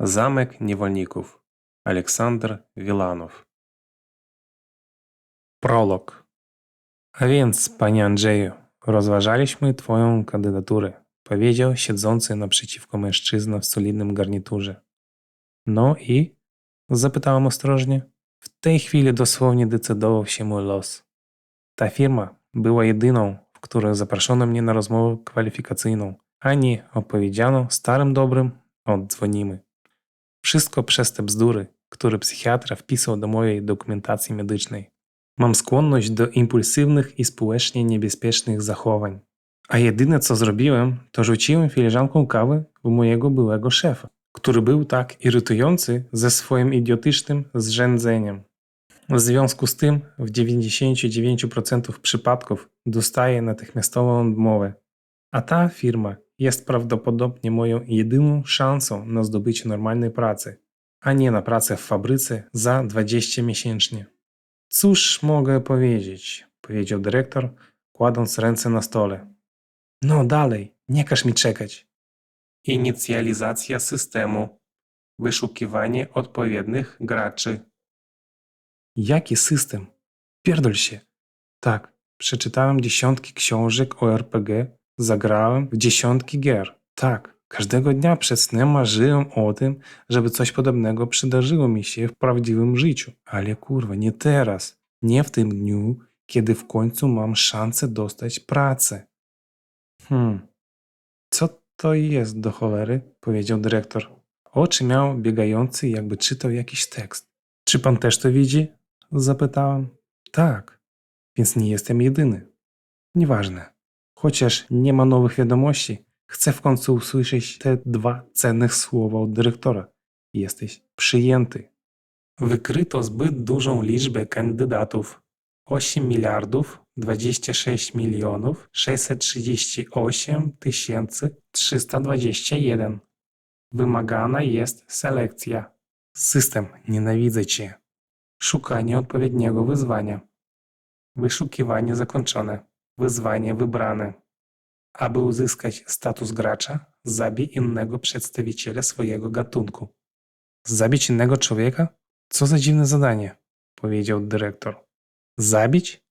Zamek Niewolników Aleksander Wilanów Prolog A więc, panie Andrzeju, rozważaliśmy twoją kandydaturę, powiedział siedzący naprzeciwko mężczyzna w solidnym garniturze. No i? Zapytałem ostrożnie. W tej chwili dosłownie decydował się mój los. Ta firma była jedyną, w której zaproszono mnie na rozmowę kwalifikacyjną, a nie opowiedziano starym dobrym oddzwonimy. Wszystko przez te bzdury, które psychiatra wpisał do mojej dokumentacji medycznej. Mam skłonność do impulsywnych i społecznie niebezpiecznych zachowań. A jedyne co zrobiłem, to rzuciłem filiżanką kawy w mojego byłego szefa, który był tak irytujący ze swoim idiotycznym zrzędzeniem. W związku z tym w 99% przypadków dostaję natychmiastową odmowę. A ta firma jest prawdopodobnie moją jedyną szansą na zdobycie normalnej pracy, a nie na pracę w fabryce za 20 miesięcznie. Cóż mogę powiedzieć, powiedział dyrektor, kładąc ręce na stole. No dalej, nie każ mi czekać. Inicjalizacja systemu. Wyszukiwanie odpowiednich graczy. Jaki system? Pierdol się. Tak, przeczytałem dziesiątki książek o RPG, zagrałem w dziesiątki gier. Tak, każdego dnia przed snem marzyłem o tym, żeby coś podobnego przydarzyło mi się w prawdziwym życiu. Ale kurwa, nie teraz. Nie w tym dniu, kiedy w końcu mam szansę dostać pracę. Hmm, co to jest do cholery? powiedział dyrektor. Oczy miał biegający, jakby czytał jakiś tekst. Czy pan też to widzi? Zapytałem. Tak, więc nie jestem jedyny. Nieważne. Chociaż nie ma nowych wiadomości, chcę w końcu usłyszeć te dwa cenne słowa od dyrektora. Jesteś przyjęty. Wykryto zbyt dużą liczbę kandydatów. 8 miliardów 26 milionów 638 tysięcy 321. Wymagana jest selekcja. System, nienawidzę cię. Szukanie odpowiedniego wyzwania. Wyszukiwanie zakończone. Wyzwanie wybrane. Aby uzyskać status gracza, zabij innego przedstawiciela swojego gatunku. Zabić innego człowieka? Co za dziwne zadanie, powiedział dyrektor. Zabić?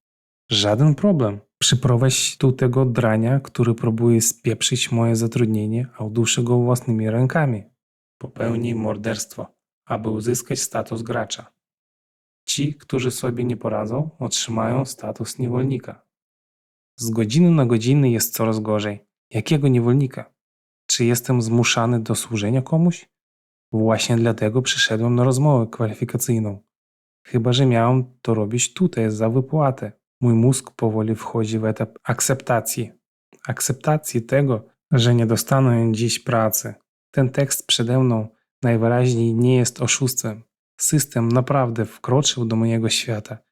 Żaden problem. Przyprowadź tu tego drania, który próbuje spieprzyć moje zatrudnienie, a uduszę go własnymi rękami. Popełnij morderstwo, aby uzyskać status gracza. Ci, którzy sobie nie poradzą, otrzymają status niewolnika. Z godziny na godzinę jest coraz gorzej. Jakiego niewolnika? Czy jestem zmuszany do służenia komuś? Właśnie dlatego przyszedłem na rozmowę kwalifikacyjną. Chyba, że miałem to robić tutaj za wypłatę. Mój mózg powoli wchodzi w etap akceptacji. Akceptacji tego, że nie dostanę dziś pracy. Ten tekst przede mną najwyraźniej nie jest oszustwem. System naprawdę wkroczył do mojego świata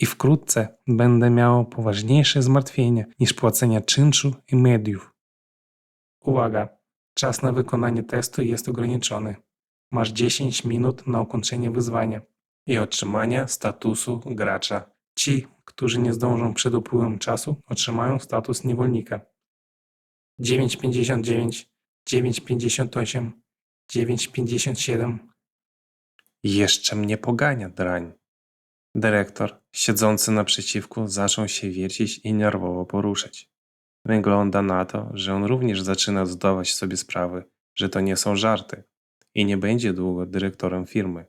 i wkrótce będę miał poważniejsze zmartwienia niż płacenie czynszu i mediów. Uwaga! Czas na wykonanie testu jest ograniczony. Masz 10 minut na ukończenie wyzwania i otrzymanie statusu gracza. Ci, którzy nie zdążą przed upływem czasu, otrzymają status niewolnika. 9,59, 9,58, 9,57. Jeszcze mnie pogania, drań. Dyrektor, siedzący naprzeciwku, zaczął się wiercić i nerwowo poruszać. Wygląda na to, że on również zaczyna zdawać sobie sprawę, że to nie są żarty i nie będzie długo dyrektorem firmy.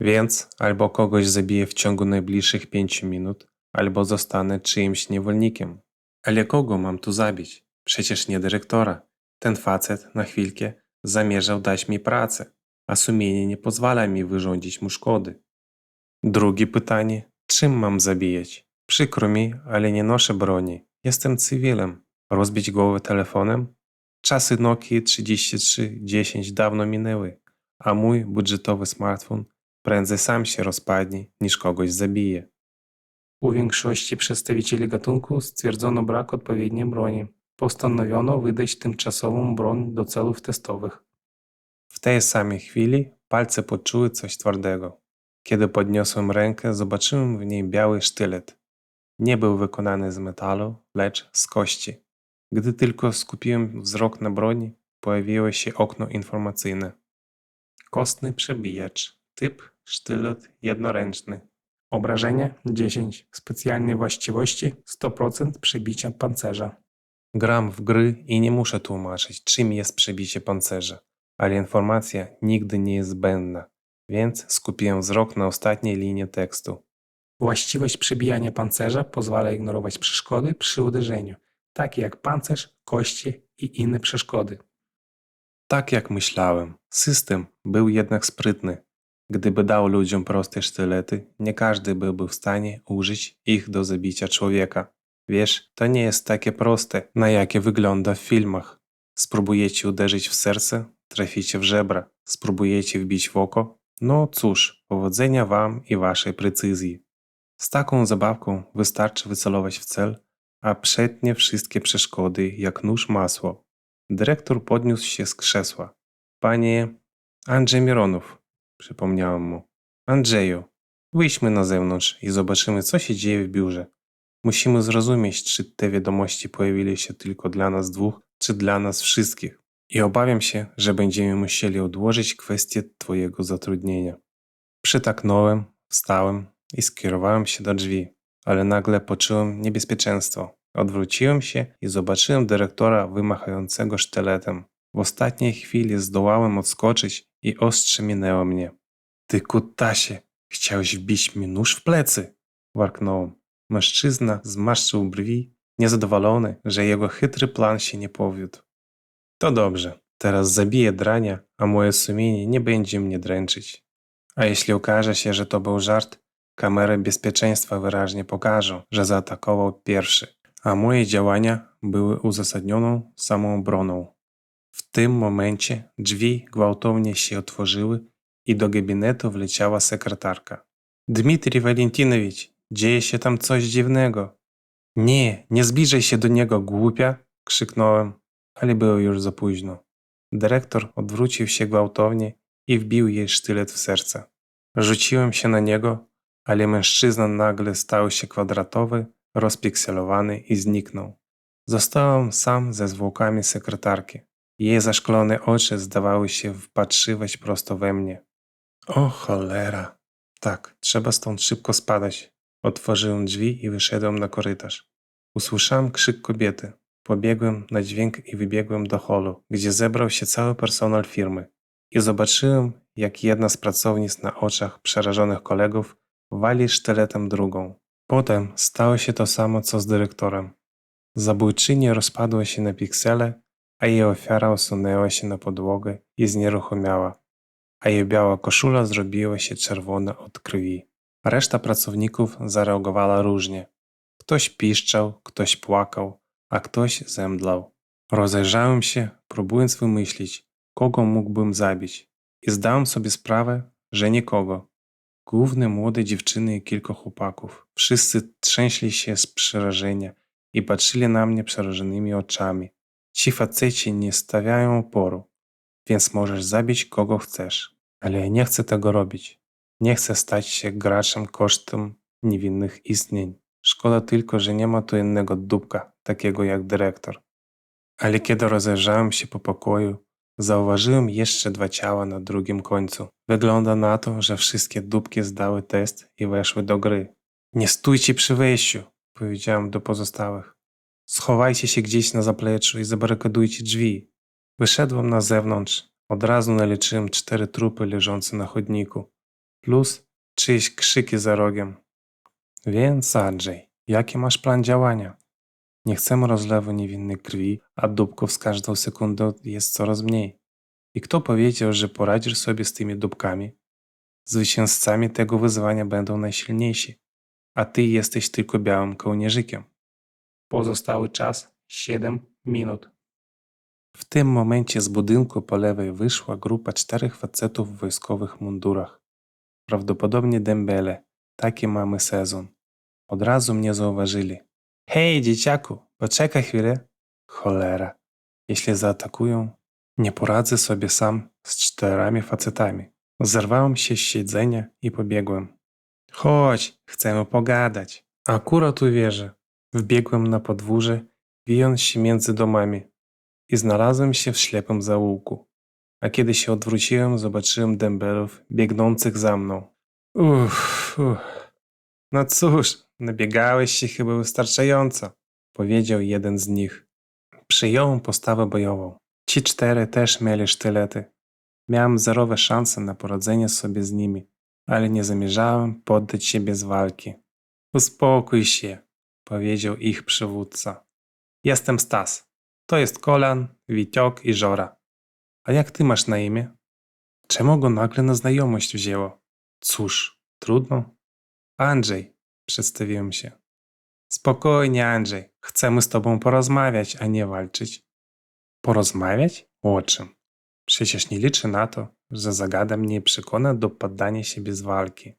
Więc albo kogoś zabiję w ciągu najbliższych pięciu minut, albo zostanę czyimś niewolnikiem. Ale kogo mam tu zabić? Przecież nie dyrektora. Ten facet na chwilkę zamierzał dać mi pracę, a sumienie nie pozwala mi wyrządzić mu szkody. Drugie pytanie, czym mam zabijać? Przykro mi, ale nie noszę broni. Jestem cywilem. Rozbić głowę telefonem? Czasy Nokia 3310 dawno minęły, a mój budżetowy smartfon prędzej sam się rozpadnie, niż kogoś zabije. U większości przedstawicieli gatunku stwierdzono brak odpowiedniej broni. Postanowiono wydać tymczasową broń do celów testowych. W tej samej chwili palce poczuły coś twardego. Kiedy podniosłem rękę, zobaczyłem w niej biały sztylet. Nie był wykonany z metalu, lecz z kości. Gdy tylko skupiłem wzrok na broni, pojawiło się okno informacyjne. Kostny przebijacz. Typ sztylet jednoręczny. Obrażenie 10. Specjalne właściwości 100% przebicia pancerza. Gram w gry i nie muszę tłumaczyć, czym jest przebicie pancerza, ale informacja nigdy nie jest zbędna, więc skupiłem wzrok na ostatniej linii tekstu. Właściwość przebijania pancerza pozwala ignorować przeszkody przy uderzeniu, takie jak pancerz, kości i inne przeszkody. Tak jak myślałem, system był jednak sprytny. Gdyby dał ludziom proste sztylety, nie każdy byłby w stanie użyć ich do zabicia człowieka. Wiesz, to nie jest takie proste, na jakie wygląda w filmach. Spróbujecie uderzyć w serce, traficie w żebra. Spróbujecie wbić w oko? No cóż, powodzenia wam i waszej precyzji. Z taką zabawką wystarczy wycelować w cel, a przetnie wszystkie przeszkody jak nóż masło. Dyrektor podniósł się z krzesła. Panie Andrzej Mironów, przypomniałem mu. Andrzeju, wyjdźmy na zewnątrz i zobaczymy, co się dzieje w biurze. Musimy zrozumieć, czy te wiadomości pojawiły się tylko dla nas dwóch, czy dla nas wszystkich. I obawiam się, że będziemy musieli odłożyć kwestię Twojego zatrudnienia. Przytaknąłem, wstałem i skierowałem się do drzwi, ale nagle poczułem niebezpieczeństwo. Odwróciłem się i zobaczyłem dyrektora wymachającego sztyletem. W ostatniej chwili zdołałem odskoczyć i ostrze minęło mnie. Ty kutasie, chciałeś wbić mi nóż w plecy! Warknąłem. Mężczyzna zmarszczył brwi, niezadowolony, że jego chytry plan się nie powiódł. To dobrze, teraz zabiję drania, a moje sumienie nie będzie mnie dręczyć. A jeśli okaże się, że to był żart, kamery bezpieczeństwa wyraźnie pokażą, że zaatakował pierwszy, a moje działania były uzasadnioną samoobroną. W tym momencie drzwi gwałtownie się otworzyły i do gabinetu wleciała sekretarka. Dmitrij Walentinowicz, dzieje się tam coś dziwnego. Nie, nie zbliżaj się do niego, głupia! krzyknąłem, ale było już za późno. Dyrektor odwrócił się gwałtownie i wbił jej sztylet w serce. Rzuciłem się na niego, ale mężczyzna nagle stał się kwadratowy, rozpikselowany i zniknął. Zostałem sam ze zwłokami sekretarki. Jej zaszklone oczy zdawały się wpatrzywać prosto we mnie. O cholera! Tak, trzeba stąd szybko spadać. Otworzyłem drzwi i wyszedłem na korytarz. Usłyszałem krzyk kobiety. Pobiegłem na dźwięk i wybiegłem do holu, gdzie zebrał się cały personel firmy. I zobaczyłem, jak jedna z pracownic na oczach przerażonych kolegów wali sztyletem drugą. Potem stało się to samo, co z dyrektorem. Zabójczyni rozpadła się na piksele, a jej ofiara osunęła się na podłogę i znieruchomiała, a jej biała koszula zrobiła się czerwona od krwi. Reszta pracowników zareagowała różnie. Ktoś piszczał, ktoś płakał, a ktoś zemdlał. Rozejrzałem się, próbując wymyślić, kogo mógłbym zabić, i zdałem sobie sprawę, że nikogo. Główne młode dziewczyny i kilka chłopaków. Wszyscy trzęśli się z przerażenia i patrzyli na mnie przerażonymi oczami. Ci faceci nie stawiają oporu, więc możesz zabić kogo chcesz. Ale ja nie chcę tego robić. Nie chcę stać się graczem kosztem niewinnych istnień. Szkoda tylko, że nie ma tu innego dupka, takiego jak dyrektor. Ale kiedy rozejrzałem się po pokoju, zauważyłem jeszcze dwa ciała na drugim końcu. Wygląda na to, że wszystkie dupki zdały test i weszły do gry. Nie stójcie przy wejściu, powiedziałem do pozostałych. Schowajcie się gdzieś na zapleczu i zabarykadujcie drzwi. Wyszedłem na zewnątrz. Od razu naliczyłem cztery trupy leżące na chodniku, plus czyjeś krzyki za rogiem. Więc Andrzej, jaki masz plan działania? Nie chcemy rozlewu niewinnej krwi, a dupków z każdą sekundą jest coraz mniej. I kto powiedział, że poradzisz sobie z tymi dupkami? Zwycięzcami tego wyzwania będą najsilniejsi, a ty jesteś tylko białym kołnierzykiem. Pozostały czas 7 minut. W tym momencie z budynku po lewej wyszła grupa czterech facetów w wojskowych mundurach. Prawdopodobnie dembele. Taki mamy sezon. Od razu mnie zauważyli. Hej, dzieciaku, poczekaj chwilę. Cholera. Jeśli zaatakują, nie poradzę sobie sam z czterema facetami. Zerwałem się z siedzenia i pobiegłem. Chodź, chcemy pogadać. Akurat uwierzę. Wbiegłem na podwórze, wijąc się między domami i znalazłem się w ślepym zaułku. a kiedy się odwróciłem, zobaczyłem dębelów biegnących za mną. Uff, uff. No cóż, nabiegałeś się chyba wystarczająco, powiedział jeden z nich. Przyjąłem postawę bojową. Ci cztery też mieli sztylety. Miałem zerowe szanse na poradzenie sobie z nimi, ale nie zamierzałem poddać się bez walki. Uspokój się, powiedział ich przywódca. Jestem Stas. To jest Kolan, Witiok i Żora. A jak ty masz na imię? Czemu go nagle na znajomość wzięło? Cóż, trudno. Andrzej, przedstawiłem się. Spokojnie, Andrzej. Chcemy z tobą porozmawiać, a nie walczyć. Porozmawiać? O czym? Przecież nie liczę na to, że zagada mnie przekona do poddania się bez walki.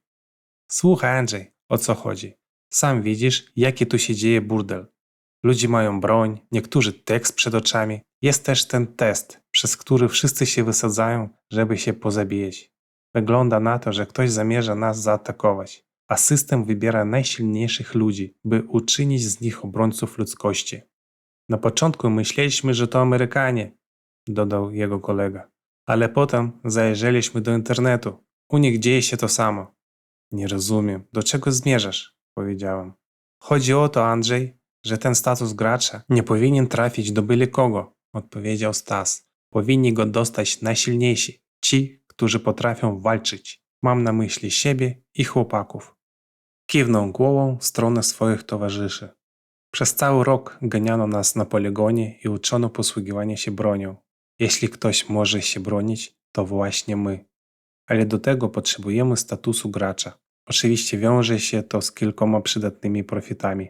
Słuchaj, Andrzej, o co chodzi? Sam widzisz, jaki tu się dzieje burdel. Ludzie mają broń, niektórzy tekst przed oczami. Jest też ten test, przez który wszyscy się wysadzają, żeby się pozabijać. Wygląda na to, że ktoś zamierza nas zaatakować, a system wybiera najsilniejszych ludzi, by uczynić z nich obrońców ludzkości. Na początku myśleliśmy, że to Amerykanie, dodał jego kolega, ale potem zajrzeliśmy do internetu. U nich dzieje się to samo. Nie rozumiem, do czego zmierzasz, powiedziałem. Chodzi o to, Andrzej, że ten status gracza nie powinien trafić do byle kogo, odpowiedział Stas. Powinni go dostać najsilniejsi, ci, którzy potrafią walczyć. Mam na myśli siebie i chłopaków. Kiwnął głową w stronę swoich towarzyszy. Przez cały rok ganiano nas na poligonie i uczono posługiwania się bronią. Jeśli ktoś może się bronić, to właśnie my. Ale do tego potrzebujemy statusu gracza. Oczywiście wiąże się to z kilkoma przydatnymi profitami.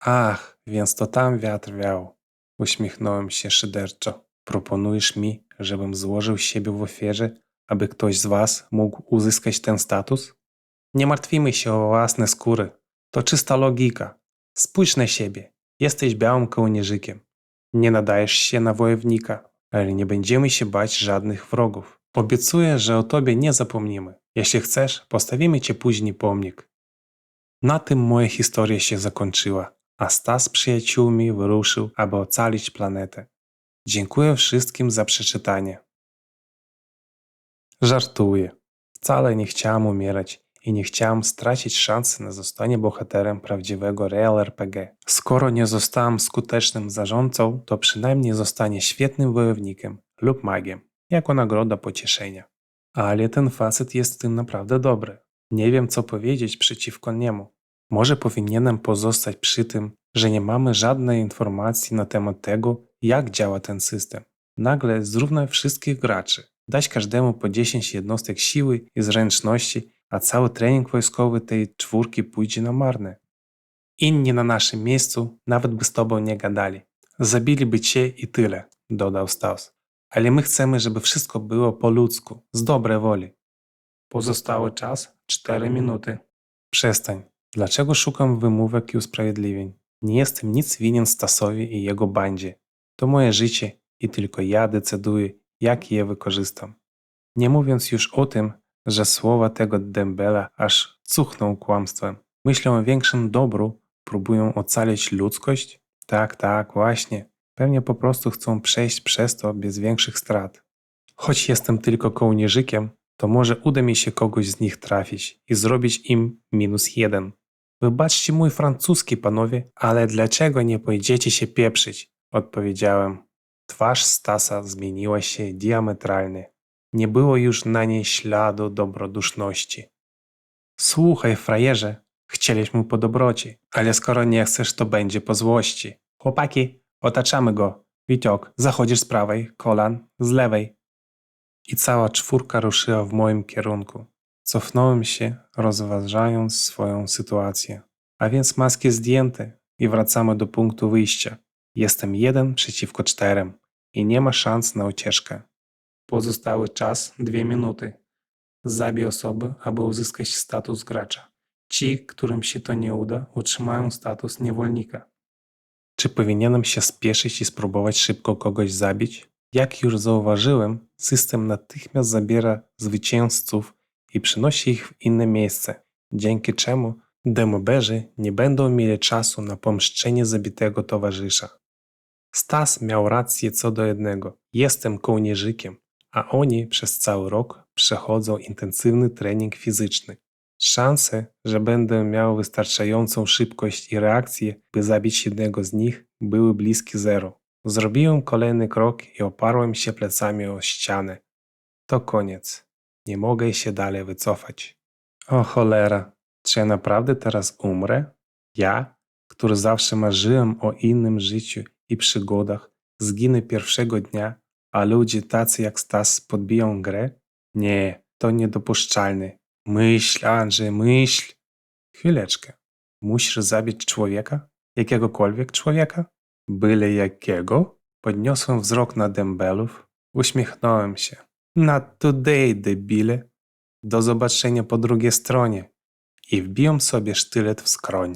Ach, więc to tam wiatr wiał. Uśmiechnąłem się szyderczo. Proponujesz mi, żebym złożył siebie w ofierze, aby ktoś z was mógł uzyskać ten status? Nie martwimy się o własne skóry. To czysta logika. Spójrz na siebie. Jesteś białym kołnierzykiem. Nie nadajesz się na wojownika, ale nie będziemy się bać żadnych wrogów. Obiecuję, że o tobie nie zapomnimy. Jeśli chcesz, postawimy ci później pomnik. Na tym moja historia się zakończyła, a Stas z przyjaciółmi wyruszył, aby ocalić planetę. Dziękuję wszystkim za przeczytanie. Żartuję. Wcale nie chciałem umierać i nie chciałem stracić szansy na zostanie bohaterem prawdziwego Real RPG. Skoro nie zostałem skutecznym zarządcą, to przynajmniej zostanie świetnym wojownikiem lub magiem, jako nagroda pocieszenia. Ale ten facet jest tym naprawdę dobry. Nie wiem, co powiedzieć przeciwko niemu. Może powinienem pozostać przy tym, że nie mamy żadnej informacji na temat tego, jak działa ten system. Nagle zrównaj wszystkich graczy, dać każdemu po 10 jednostek siły i zręczności, a cały trening wojskowy tej czwórki pójdzie na marne. Inni na naszym miejscu nawet by z tobą nie gadali. Zabiliby cię i tyle, dodał Staus. Ale my chcemy, żeby wszystko było po ludzku, z dobrej woli. Pozostały czas 4 minuty. Przestań. Dlaczego szukam wymówek i usprawiedliwień? Nie jestem nic winien Stasowi i jego bandzie. To moje życie i tylko ja decyduję, jak je wykorzystam. Nie mówiąc już o tym, że słowa tego dębela aż cuchną kłamstwem. Myślą o większym dobru, próbują ocalić ludzkość? Tak, tak, właśnie. Pewnie po prostu chcą przejść przez to bez większych strat. Choć jestem tylko kołnierzykiem, to może uda mi się kogoś z nich trafić i zrobić im minus jeden. Wybaczcie mój francuski, panowie, ale dlaczego nie pojedziecie się pieprzyć? Odpowiedziałem. Twarz Stasa zmieniła się diametralnie. Nie było już na niej śladu dobroduszności. Słuchaj, frajerze, chcieliśmy po dobroci, ale skoro nie chcesz, to będzie po złości. Chłopaki, otaczamy go. Witiok, zachodzisz z prawej, kolan z lewej. I cała czwórka ruszyła w moim kierunku. Cofnąłem się, rozważając swoją sytuację. A więc maski zdjęte i wracamy do punktu wyjścia. Jestem jeden przeciwko czterem i nie ma szans na ucieczkę. Pozostały czas dwie minuty. Zabij osoby, aby uzyskać status gracza. Ci, którym się to nie uda, otrzymają status niewolnika. Czy powinienem się spieszyć i spróbować szybko kogoś zabić? Jak już zauważyłem, system natychmiast zabiera zwycięzców i przenosi ich w inne miejsce, dzięki czemu demoberzy nie będą mieli czasu na pomszczenie zabitego towarzysza. Stas miał rację co do jednego. Jestem kołnierzykiem. A oni przez cały rok przechodzą intensywny trening fizyczny. Szanse, że będę miał wystarczającą szybkość i reakcję, by zabić jednego z nich, były bliskie zero. Zrobiłem kolejny krok i oparłem się plecami o ścianę. To koniec. Nie mogę się dalej wycofać. O cholera, czy ja naprawdę teraz umrę? Ja, który zawsze marzyłem o innym życiu i przygodach, zginę pierwszego dnia, a ludzie tacy jak Stas podbiją grę? Nie, to niedopuszczalne. Myśl, Andrzej, myśl. Chwileczkę. Musisz zabić człowieka? Jakiegokolwiek człowieka? Byle jakiego? Podniosłem wzrok na dębelów, uśmiechnąłem się. Not today, debile. Do zobaczenia po drugiej stronie. I wbiłem sobie sztylet w skroń.